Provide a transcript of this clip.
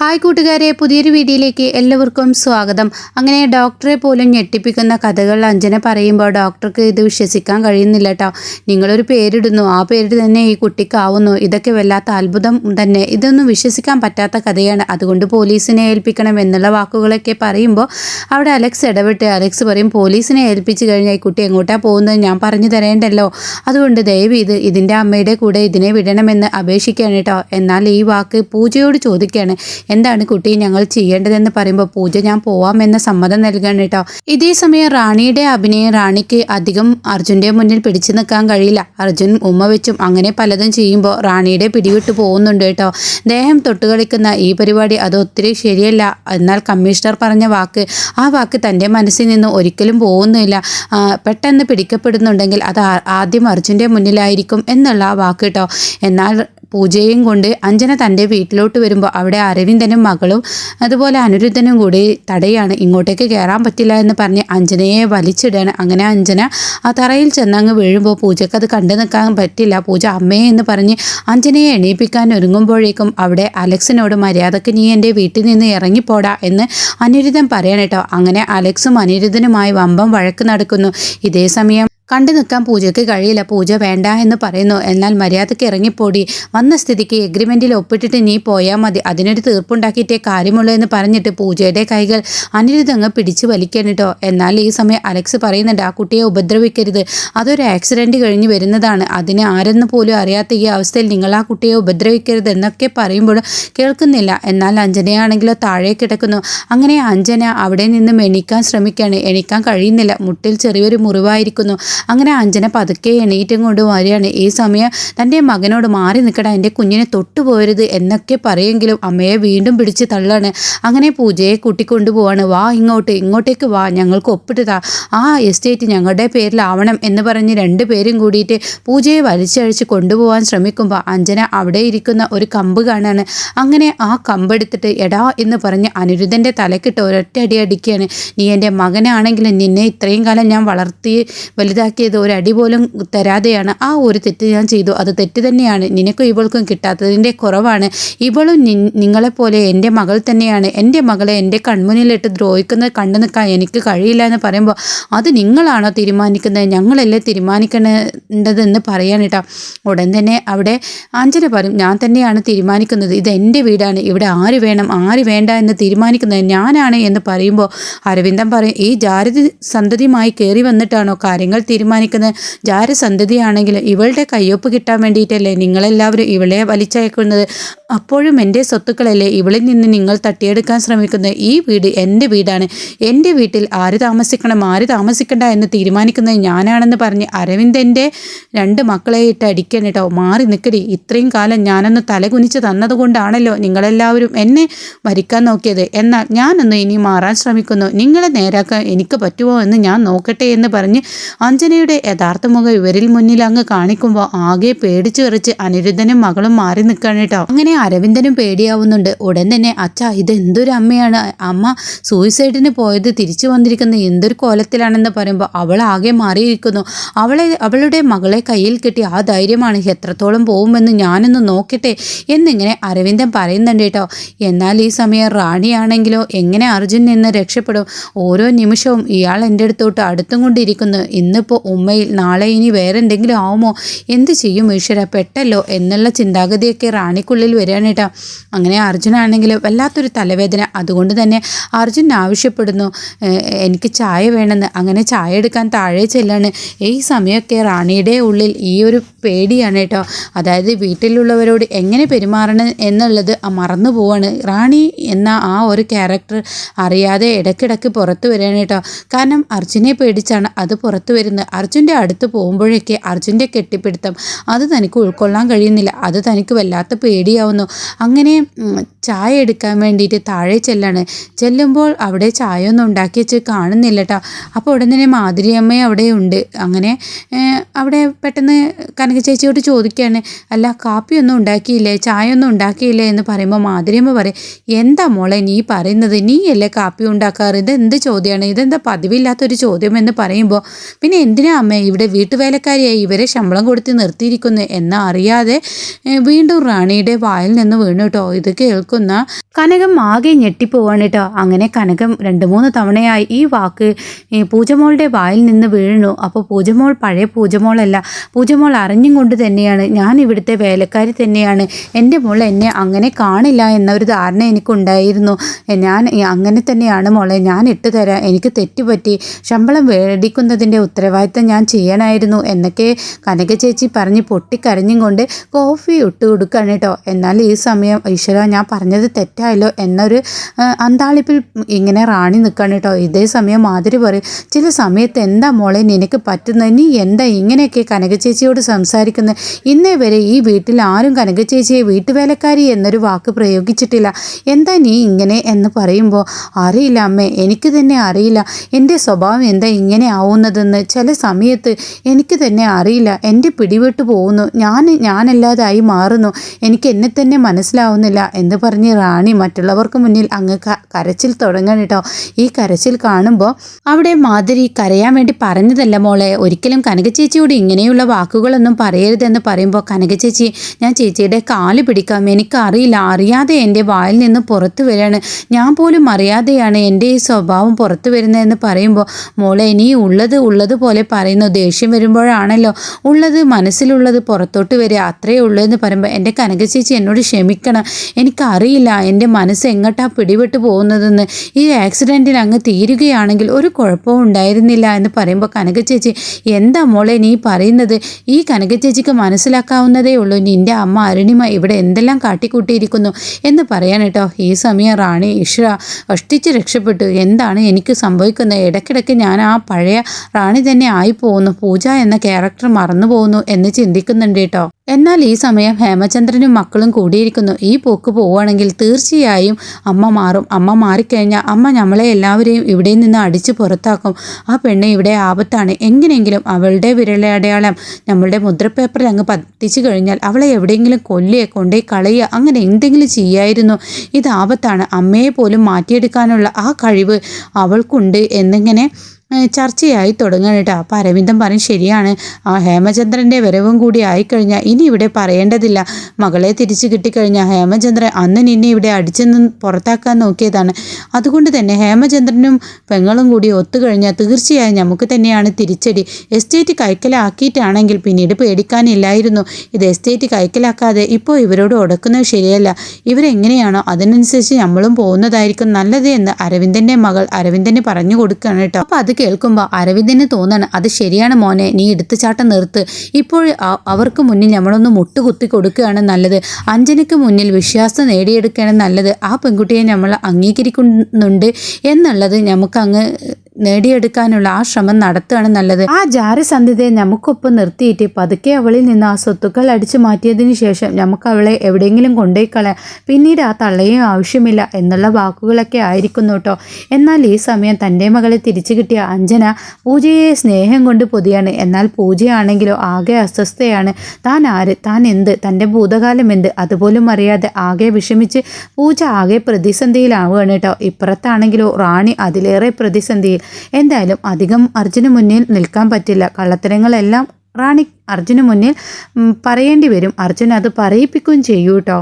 Hi കൂട്ടുകാരെ പുതിയൊരു വീഡിയോയിലേക്ക് എല്ലാവർക്കും സ്വാഗതം. അങ്ങനെ ഡോക്ടറെ പോലും ഞെട്ടിപ്പിക്കുന്ന കഥകൾ അഞ്ജന പറയുമ്പോൾ ഡോക്ടർക്ക് ഇത് വിശ്വസിക്കാൻ കഴിയുന്നില്ല കേട്ടോ നിങ്ങളൊരു പേരിടുന്നു ആ പേര് തന്നെ ഈ കുട്ടിക്കാവുന്നു ഇതൊക്കെ വല്ലാത്ത അത്ഭുതം തന്നെ. ഇതൊന്നും വിശ്വസിക്കാൻ പറ്റാത്ത കഥയാണ്. അതുകൊണ്ട് പോലീസിനെ ഏൽപ്പിക്കണം എന്നുള്ള വാക്കുകളൊക്കെ പറയുമ്പോൾ അവിടെ അലക്സ് ഇടപെട്ട് അലക്സ് പറയും പോലീസിനെ ഏൽപ്പിച്ച് കഴിഞ്ഞാൽ ഈ കുട്ടി എങ്ങോട്ടാണ് പോകുന്നത്? ഞാൻ പറഞ്ഞു തരേണ്ടല്ലോ. അതുകൊണ്ട് ദയവ് ഇത് ഇതിന്റെ അമ്മയുടെ കൂടെ ഇതിനെ വിടണമെന്ന് അപേക്ഷിക്കുകയാണ് കേട്ടോ എന്നാൽ ഈ വാക്ക് പൂജയോട് ചോദിക്കുകയാണ്. എന്താണ് കുട്ടി ഞങ്ങൾ ചെയ്യേണ്ടതെന്ന് പറയുമ്പോൾ പൂജ ഞാൻ പോവാമെന്ന സമ്മതം നൽകണം കേട്ടോ. ഇതേ സമയം റാണിയുടെ അഭിനയം റാണിക്ക് അധികം അർജുന്റെ മുന്നിൽ പിടിച്ചു നിൽക്കാൻ കഴിയില്ല. അർജുൻ ഉമ്മ വെച്ചും അങ്ങനെ പലതും ചെയ്യുമ്പോൾ റാണിയുടെ പിടിവിട്ട് പോകുന്നുണ്ട് കേട്ടോ. ദേഹം തൊട്ടുകളിക്കുന്ന ഈ പരിപാടി അത് ഒത്തിരി ശരിയല്ല. എന്നാൽ കമ്മീഷണർ പറഞ്ഞ വാക്ക് ആ വാക്ക് തന്റെ മനസ്സിൽ നിന്ന് ഒരിക്കലും പോകുന്നില്ല. പെട്ടെന്ന് പിടിക്കപ്പെടുന്നുണ്ടെങ്കിൽ അത് ആദ്യം അർജുന്റെ മുന്നിലായിരിക്കും എന്നുള്ള ആ വാക്ക് കേട്ടോ. എന്നാൽ പൂജയും കൊണ്ട് അഞ്ജന തന്റെ വീട്ടിലോട്ട് വരുമ്പോൾ അവിടെ അരവിന്ദനും മകളും അതുപോലെ അനിരുദ്ധനും കൂടി തടയാണ് ഇങ്ങോട്ടേക്ക് കയറാൻ പറ്റില്ല എന്ന് പറഞ്ഞ് അഞ്ജനയെ വലിച്ചിടുകയാണ് അങ്ങനെ അഞ്ജന ആ തറയിൽ ചെന്നങ്ങ് വീഴുമ്പോൾ പൂജയ്ക്ക് അത് കണ്ടു നിൽക്കാൻ പറ്റില്ല. പൂജ അമ്മയെ എന്ന് പറഞ്ഞ് അഞ്ജനയെ എണീപ്പിക്കാൻ ഒരുങ്ങുമ്പോഴേക്കും അവിടെ അലക്സിനോട് മര്യാദയ്ക്ക് നീ എന്റെ വീട്ടിൽ നിന്ന് ഇറങ്ങിപ്പോടാ എന്ന് അനിരുദ്ധൻ പറയണം കേട്ടോ അങ്ങനെ അലക്സും അനിരുദ്ധനുമായി വമ്പം വഴക്ക് നടക്കുന്നു. ഇതേ സമയം കണ്ടു നിൽക്കാൻ പൂജയ്ക്ക് കഴിയില്ല. പൂജ വേണ്ട എന്ന് പറയുന്നു. എന്നാൽ മര്യാദയ്ക്ക് ഇറങ്ങിപ്പോടി. വന്ന സ്ഥിതിക്ക് എഗ്രിമെന്റിൽ ഒപ്പിട്ടിട്ട് നീ പോയാൽ മതി. അതിനൊരു തീർപ്പുണ്ടാക്കിയിട്ടേ കാര്യമുള്ളൂ എന്ന് പറഞ്ഞിട്ട് പൂജയുടെ കൈകൾ അനിരുദ്ധങ്ങ് പിടിച്ചു വലിക്കണം കേട്ടോ. എന്നാൽ ഈ സമയം അലക്സ് പറയുന്നുണ്ട് ആ കുട്ടിയെ ഉപദ്രവിക്കരുത്. അതൊരു ആക്സിഡന്റ് കഴിഞ്ഞ് വരുന്നതാണ്. അതിന് ആരെന്ന് പോലും അറിയാത്ത ഈ അവസ്ഥയിൽ നിങ്ങൾ ആ കുട്ടിയെ ഉപദ്രവിക്കരുത് എന്നൊക്കെ പറയുമ്പോൾ കേൾക്കുന്നില്ല. എന്നാൽ അഞ്ജനയാണെങ്കിലോ താഴെ കിടക്കുന്നു. അങ്ങനെ അഞ്ജന അവിടെ നിന്നും എണീക്കാൻ ശ്രമിക്കുകയാണ്. എണീക്കാൻ കഴിയുന്നില്ല. മുട്ടിൽ ചെറിയൊരു മുറിവായിരിക്കുന്നു. അങ്ങനെ അഞ്ജന പതുക്കെ എണീറ്റും കൊണ്ട് വരികയാണ്. ഈ സമയം തന്റെ മകനോട് മാറി നിൽക്കട എന്റെ കുഞ്ഞിനെ തൊട്ടുപോകരുത് എന്നൊക്കെ പറയെങ്കിലും അമ്മയെ വീണ്ടും പിടിച്ച് തള്ളാണ്. അങ്ങനെ പൂജയെ കൂട്ടിക്കൊണ്ടുപോവാണ് വാ ഇങ്ങോട്ട് ഇങ്ങോട്ടേക്ക് വാ ഞങ്ങൾക്ക് ഒപ്പിട്ടതാ. ആ എസ്റ്റേറ്റ് ഞങ്ങളുടെ പേരിലാവണം എന്ന് പറഞ്ഞ് രണ്ട് പേരും കൂടിയിട്ട് പൂജയെ വലിച്ചഴിച്ച് കൊണ്ടുപോകാൻ ശ്രമിക്കുമ്പോൾ അഞ്ജന അവിടെ ഇരിക്കുന്ന ഒരു കമ്പ് കാണാണ്. അങ്ങനെ ആ കമ്പെടുത്തിട്ട് എടാ എന്ന് പറഞ്ഞ് അനിരുദ്ധന്റെ തലക്കിട്ട് ഒരൊറ്റ അടി അടിക്കുകയാണ്. നീ എന്റെ മകനാണെങ്കിലും നിന്നെ ഇത്രയും കാലം ഞാൻ വളർത്തി വലുതാക്കിയത് ഒരടി പോലും തരാതെയാണ് ആ ഒരു തെറ്റ് ഞാൻ ചെയ്തു. അത് തെറ്റ് തന്നെയാണ്. നിനക്കും ഇവൾക്കും കിട്ടാത്തതിന്റെ കുറവാണ്. ഇവളും നിങ്ങളെപ്പോലെ എന്റെ മകൾ തന്നെയാണ്. എന്റെ മകളെ എന്റെ കൺമുന്നിലിട്ട് ദ്രോഹിക്കുന്നത് കണ്ടു നിൽക്കാൻ എനിക്ക് കഴിയില്ല എന്ന് പറയുമ്പോൾ അത് നിങ്ങളാണോ തീരുമാനിക്കുന്നത്? ഞങ്ങളല്ലേ തീരുമാനിക്കേണ്ടതെന്ന് പറയാൻ കേട്ടോ ഉടൻ തന്നെ അവിടെ അഞ്ജന പറയും ഞാൻ തന്നെയാണ് തീരുമാനിക്കുന്നത്. ഇത് എന്റെ വീടാണ്. ഇവിടെ ആര് വേണം? ആര് വേണ്ട എന്ന് തീരുമാനിക്കുന്നത് ഞാനാണ് എന്ന് പറയുമ്പോൾ അരവിന്ദൻ പറയും ഈ ജാരതി സന്തതിയുമായി കയറി വന്നിട്ടാണോ കാര്യങ്ങൾ തീരുമാനിക്കുന്നത് ജാരസന്തതിയാണെങ്കിൽ ഇവളുടെ കയ്യൊപ്പ് കിട്ടാൻ വേണ്ടിയിട്ടല്ലേ നിങ്ങളെല്ലാവരും ഇവളെ വലിച്ചയക്കുന്നത്? അപ്പോഴും എന്റെ സ്വത്തുക്കളല്ലേ ഇവളിൽ നിന്ന് നിങ്ങൾ തട്ടിയെടുക്കാൻ ശ്രമിക്കുന്നത്? ഈ വീട് എന്റെ വീടാണ്. എന്റെ വീട്ടിൽ ആര് താമസിക്കണം? ആര് താമസിക്കണ്ട എന്ന് തീരുമാനിക്കുന്നത് ഞാനാണെന്ന് പറഞ്ഞ് അരവിന്ദന്റെ രണ്ട് മക്കളെ ഇട്ട് അടിക്കണം കേട്ടോ. മാറി നിൽക്കടി. ഇത്രയും കാലം ഞാനൊന്ന് തലകുനിച്ച് തന്നതുകൊണ്ടാണല്ലോ നിങ്ങളെല്ലാവരും എന്നെ ഭരിക്കാൻ നോക്കിയത്. എന്നാൽ ഞാനൊന്ന് ഇനി മാറാൻ ശ്രമിക്കുന്നു. നിങ്ങളെ നേരാക്കാൻ എനിക്ക് പറ്റുമോ എന്ന് ഞാൻ നോക്കട്ടെ എന്ന് പറഞ്ഞ് അഞ്ജനയുടെ യഥാർത്ഥ മുഖം ഇവരിൽ മുന്നിൽ അങ്ങ് കാണിക്കുമ്പോൾ ആകെ പേടിച്ചു വിറച്ച് അനിരുദ്ധനും മകളും മാറി നിൽക്കുകയാണ് കേട്ടോ. അങ്ങനെ അരവിന്ദനും പേടിയാവുന്നുണ്ട്. ഉടൻ തന്നെ അച്ഛ ഇത് എന്തൊരു അമ്മയാണ്? അമ്മ സൂയിസൈഡിന് പോയത് തിരിച്ചു വന്നിരിക്കുന്ന. എന്തൊരു കോലത്തിലാണെന്ന് പറയുമ്പോൾ അവൾ ആകെ മാറിയിരിക്കുന്നു. അവളെ അവളുടെ മകളെ കയ്യിൽ കിട്ടി ആ ധൈര്യമാണ്. എത്രത്തോളം പോകുമെന്ന് ഞാനൊന്ന് നോക്കട്ടെ എന്നിങ്ങനെ അരവിന്ദൻ പറയുന്നുണ്ട് കേട്ടോ. എന്നാൽ ഈ സമയം റാണിയാണെങ്കിലോ എങ്ങനെ അർജുൻ നിന്ന് രക്ഷപ്പെടും? ഓരോ നിമിഷവും ഇയാൾ എന്റെ അടുത്തോട്ട് അടുത്തും കൊണ്ടിരിക്കുന്നു. ഇന്നിപ്പോൾ ഉമ്മയിൽ നാളെ ഇനി വേറെ എന്തെങ്കിലും ആവുമോ? എന്ത് ചെയ്യും ഈശ്വര? പെട്ടല്ലോ എന്നുള്ള ചിന്താഗതിയൊക്കെ റാണിക്കുള്ളിൽ വരികയാണ് കേട്ടോ. അങ്ങനെ അർജുനാണെങ്കിൽ വല്ലാത്തൊരു തലവേദന. അതുകൊണ്ട് തന്നെ അർജുൻ ആവശ്യപ്പെടുന്നു എനിക്ക് ചായ വേണമെന്ന്. അങ്ങനെ ചായ എടുക്കാൻ താഴെ ചെല്ലാണ്. ഈ സമയമൊക്കെ റാണിയുടെ ഉള്ളിൽ ഈ ഒരു പേടിയാണ് കേട്ടോ. അതായത് വീട്ടിലുള്ളവരോട് എങ്ങനെ പെരുമാറണം എന്നുള്ളത് മറന്നു പോവാണ്. റാണി എന്ന ആ ഒരു ക്യാരക്ടർ അറിയാതെ ഇടയ്ക്കിടയ്ക്ക് പുറത്തു വരികയാണ് കേട്ടോ. കാരണം അർജുനെ പേടിച്ചാണ് അത് പുറത്തു വരുന്നത്. അർജുന്റെ അടുത്ത് പോകുമ്പോഴൊക്കെ അർജുന്റെ കെട്ടിപ്പിടുത്തം അത് തനിക്ക് ഉൾക്കൊള്ളാൻ കഴിയുന്നില്ല. അത് തനിക്ക് വല്ലാത്ത പേടിയാവുന്നു. അങ്ങനെ ചായ എടുക്കാൻ വേണ്ടിയിട്ട് താഴെ ചെല്ലാണ്. ചെല്ലുമ്പോൾ അവിടെ ചായ ഒന്നും ഉണ്ടാക്കി വെച്ച് കാണുന്നില്ല കേട്ടോ അപ്പോൾ ഉടൻ തന്നെ മാതിരിയമ്മ അവിടെ ഉണ്ട് അങ്ങനെ അവിടെ പെട്ടെന്ന് കനക ചേച്ചിയോട് ചോദിക്കുകയാണ് അല്ല കാപ്പിയൊന്നും ഉണ്ടാക്കിയില്ലേ? ചായ ഒന്നും ഉണ്ടാക്കിയില്ലേ? എന്ന് പറയുമ്പോൾ മാധുരിയമ്മ പറയും എന്താ മോളെ നീ പറയുന്നത്? നീയല്ലേ കാപ്പി ഉണ്ടാക്കാറ്? ഇത് എന്ത് ചോദ്യമാണ്? ഇതെന്താ പതിവില്ലാത്തൊരു ചോദ്യം? എന്ന് പറയുമ്പോൾ പിന്നെ എന്തിനാ അമ്മ ഇവിടെ വീട്ടുവേലക്കാരിയായി ഇവരെ ശമ്പളം കൊടുത്ത് നിർത്തിയിരിക്കുന്നു എന്ന് അറിയാതെ വീണ്ടും റാണിയുടെ വായിൽ നിന്ന് വീണു കേട്ടോ. ഇത് കേൾക്കുന്ന കനകം ആകെ ഞെട്ടിപ്പോവാണ് കേട്ടോ. അങ്ങനെ കനകം രണ്ട് മൂന്ന് തവണയായി ഈ വാക്ക് പൂജമോളുടെ വായിൽ നിന്ന് വീഴുന്നു അപ്പോൾ പൂജമോൾ പഴയ പൂജമോളല്ല. പൂജമോൾ അറിഞ്ഞും കൊണ്ട് തന്നെയാണ്. ഞാൻ ഇവിടുത്തെ വേലക്കാരി തന്നെയാണ്. എന്റെ മോൾ എന്നെ അങ്ങനെ കാണില്ല എന്നൊരു ധാരണ എനിക്കുണ്ടായിരുന്നു. ഞാൻ അങ്ങനെ തന്നെയാണ് മോളെ. ഞാൻ ഇട്ട് തരാം എനിക്ക് തെറ്റുപറ്റി. ശമ്പളം മേടിക്കുന്നതിന്റെ ഉത്തരവാദിത്തം ഞാൻ ചെയ്യണമായിരുന്നു എന്നൊക്കെ കനക ചേച്ചി പറഞ്ഞ് പൊട്ടിക്കരഞ്ഞും കൊണ്ട് കോഫി ഇട്ട് കൊടുക്കുകയാണ് കേട്ടോ. എന്നാൽ ഈ സമയം ഈശ്വര ഞാൻ പറഞ്ഞത് തെറ്റായല്ലോ എന്നൊരു അന്താളിപ്പിൽ ഇങ്ങനെ റാണി നിൽക്കുകയാണ് കേട്ടോ. ഇതേ സമയം മാതിരി പറയും ചില സമയത്ത് എന്താ മോളെ നിനക്ക് പറ്റുന്നത്? നീ എന്താ ഇങ്ങനെയൊക്കെ കനക ചേച്ചിയോട് സംസാരിക്കുന്നത് ഇന്നേ വരെ ഈ വീട്ടിൽ ആരും കനക ചേച്ചിയെ വീട്ടുവേലക്കാരി എന്നൊരു വാക്ക് പ്രയോഗിച്ചിട്ടില്ല. എന്താ നീ ഇങ്ങനെ എന്ന് പറയുമ്പോൾ അറിയില്ല അമ്മേ എനിക്ക് തന്നെ അറിയില്ല. എന്റെ സ്വഭാവം എന്താ ഇങ്ങനെ ആവുന്നതെന്ന്? ചില സമയത്ത് എനിക്ക് തന്നെ അറിയില്ല. എന്റെ പിടിവിട്ട് പോകുന്നു. ഞാൻ ഞാനല്ലാതായി മാറുന്നു. എനിക്ക് എന്നെ തന്നെ മനസ്സിലാവുന്നില്ല എന്ന് പറഞ്ഞ് റാണി മറ്റുള്ളവർക്ക് മുന്നിൽ അങ്ങ് കരച്ചിൽ തുടങ്ങണം കേട്ടോ. ഈ കരച്ചിൽ കാണുമ്പോൾ അവിടെ മാധുരി കരയാൻ വേണ്ടി പറഞ്ഞതല്ല മോളെ. ഒരിക്കലും കനക ചേച്ചിയോട് ഇങ്ങനെയുള്ള വാക്കുകളൊന്നും പറയരുതെന്ന് പറയുമ്പോൾ കനക ചേച്ചി ഞാൻ ചേച്ചിയുടെ കാൽ പിടിക്കാം. എനിക്കറിയില്ല. അറിയാതെ എന്റെ വായിൽ നിന്ന് പുറത്തു വരികയാണ്. ഞാൻ പോലും അറിയാതെയാണ് എന്റെ ഈ സ്വഭാവം പുറത്തു വരുന്നതെന്ന് പറയുമ്പോൾ മോളെ ഇനി ഉള്ളത് ഉള്ളത് പോലെ പറയുന്നു. ദേഷ്യം വരുമ്പോഴാണല്ലോ ഉള്ളത്. മനസ്സിലുള്ളത് പുറത്തോട്ട് വരിക അത്രയേ ഉള്ളൂ എന്ന് പറയുമ്പോൾ എന്റെ കനക ചേച്ചി എന്നോട് ക്ഷമിക്കണം. എനിക്കറിയില്ല എന്റെ മനസ്സ് എങ്ങോട്ടാ പിടിപെട്ട് പോകുന്നതെന്ന്. ഈ ആക്സിഡന്റിൽ അങ്ങ് തീരുകയാണെങ്കിൽ ഒരു കുഴപ്പവും ഉണ്ടായിരുന്നില്ല എന്ന് പറയുമ്പോൾ കനക ചേച്ചി എന്താ മോളെ നീ പറയുന്നത്? ഈ കനക ചേച്ചിക്ക് മനസ്സിലാക്കാവുന്നതേ ഉള്ളൂ. നിന്റെ അമ്മ അരുണിമ ഇവിടെ എന്തെല്ലാം കാട്ടിക്കൂട്ടിയിരിക്കുന്നു? എന്ന് പറയാൻ കേട്ടോ. ഈ സമയം റാണി ഇഷ്ര ഒഷ്ടിച്ച് രക്ഷപ്പെട്ടു. എന്താണ് എനിക്ക് സംഭവിക്കുന്നത്? ഇടയ്ക്കിടയ്ക്ക് ഞാൻ ആ പഴയ റാണി തന്നെ ആയി പോകുന്നു പൂജ എന്ന ക്യാരക്ടർ മറന്നു പോകുന്നു എന്ന് ചിന്തിക്കുന്നുണ്ട് കേട്ടോ. എന്നാൽ ഈ സമയം ഹേമചന്ദ്രനും മക്കളും കൂടിയിരിക്കുന്നു. ഈ പോക്ക് പോവുകയാണെങ്കിൽ തീർച്ചയായും അമ്മ മാറും. അമ്മ മാറിക്കഴിഞ്ഞാൽ അമ്മ നമ്മളെ എല്ലാവരെയും ഇവിടെ നിന്ന് അടിച്ച് പുറത്താക്കും. ആ പെണ്ണ് ഇവിടെ ആപത്താണ്. എങ്ങനെയെങ്കിലും അവളുടെ വിരലടയാളം നമ്മളുടെ മുദ്രപ്പേപ്പറിൽ അങ്ങ് പതിച്ചു കഴിഞ്ഞാൽ അവളെ എവിടെയെങ്കിലും കൊല്ലുക കൊണ്ടേ കളയുക അങ്ങനെ എന്തെങ്കിലും ചെയ്യായിരുന്നു. ഇത് ആപത്താണ്. അമ്മയെ പോലും മാറ്റിയെടുക്കാനുള്ള ആ കഴിവ് അവൾക്കുണ്ട് എന്നിങ്ങനെ ചർച്ചയായി തുടങ്ങണം കേട്ടോ. അപ്പം അരവിന്ദൻ പറയും ശരിയാണ്. ആ ഹേമചന്ദ്രന്റെ വരവും കൂടി ആയിക്കഴിഞ്ഞാൽ ഇനി ഇവിടെ പറയേണ്ടതില്ല. മകളെ തിരിച്ചു കിട്ടിക്കഴിഞ്ഞാൽ ഹേമചന്ദ്രൻ അന്ന് നിന്നെ ഇവിടെ അടിച്ചെന്ന് പുറത്താക്കാൻ നോക്കിയതാണ്. അതുകൊണ്ട് തന്നെ ഹേമചന്ദ്രനും പെങ്ങളും കൂടി ഒത്തുകഴിഞ്ഞാൽ തീർച്ചയായും നമുക്ക് തന്നെയാണ് തിരിച്ചടി. എസ്റ്റേറ്റ് കൈക്കലാക്കിയിട്ടാണെങ്കിൽ പിന്നീട് പേടിക്കാനില്ലായിരുന്നു. ഇത് എസ്റ്റേറ്റ് കൈക്കലാക്കാതെ ഇപ്പോൾ ഇവരോട് ഉടക്കുന്നത് ശരിയല്ല. ഇവരെങ്ങനെയാണോ അതിനനുസരിച്ച് നമ്മളും പോകുന്നതായിരിക്കും നല്ലത് എന്ന് അരവിന്ദന്റെ മകൾ അരവിന്ദന് പറഞ്ഞു കൊടുക്കുകയാണ് കേട്ടോ. അപ്പോൾ അത് കേൾക്കുമ്പോൾ അരവിന്ദന് തോന്നണം അത് ശരിയാണ് മോനെ നീ എടുത്തുചാട്ടം നിർത്ത്. ഇപ്പോൾ അവർക്ക് മുന്നിൽ നമ്മളൊന്ന് മുട്ടുകുത്തി കൊടുക്കുകയാണ് നല്ലത്. അഞ്ജനയ്ക്ക് മുന്നിൽ വിശ്വാസം നേടിയെടുക്കുകയാണ് നല്ലത്. ആ പെൺകുട്ടിയെ നമ്മൾ അംഗീകരിക്കുന്നുണ്ട് എന്നുള്ളത് നമുക്കങ്ങ് നേടിയെടുക്കാനുള്ള ആ ശ്രമം നടത്തുകയാണ് നല്ലത്. ആ ജാരസന്ധിതയെ നമുക്കൊപ്പം നിർത്തിയിട്ട് പതുക്കെ അവളിൽ നിന്ന് ആ സ്വത്തുക്കൾ അടിച്ചു മാറ്റിയതിന് ശേഷം നമുക്ക് അവളെ എവിടെയെങ്കിലും കൊണ്ടുപോയി കളയാം പിന്നീട് ആ തള്ളയും ആവശ്യമില്ല എന്നുള്ള വാക്കുകളൊക്കെ ആയിരിക്കുന്നു കേട്ടോ. എന്നാൽ ഈ സമയം തന്റെ മകളെ തിരിച്ചു കിട്ടിയ അഞ്ജന പൂജയെ സ്നേഹം കൊണ്ട് പൊതിയാണ്. എന്നാൽ പൂജയാണെങ്കിലോ ആകെ അസ്വസ്ഥയാണ്. താൻ ആര്? താൻ എന്ത്? തന്റെ ഭൂതകാലം എന്ത്? അതുപോലും അറിയാതെ ആകെ വിഷമിച്ച് പൂജ ആകെ പ്രതിസന്ധിയിലാവുകയാണ് കേട്ടോ. ഇപ്പുറത്താണെങ്കിലോ റാണി അതിലേറെ പ്രതിസന്ധിയിൽ എന്തായാലും അധികം അർജുന് മുന്നിൽ നിൽക്കാൻ പറ്റില്ല. കള്ളത്തരങ്ങളെല്ലാം റാണി അർജുന് മുന്നിൽ പറയേണ്ടി വരും. അർജുൻ അത് പറയിപ്പിക്കുകയും ചെയ്യൂ കേട്ടോ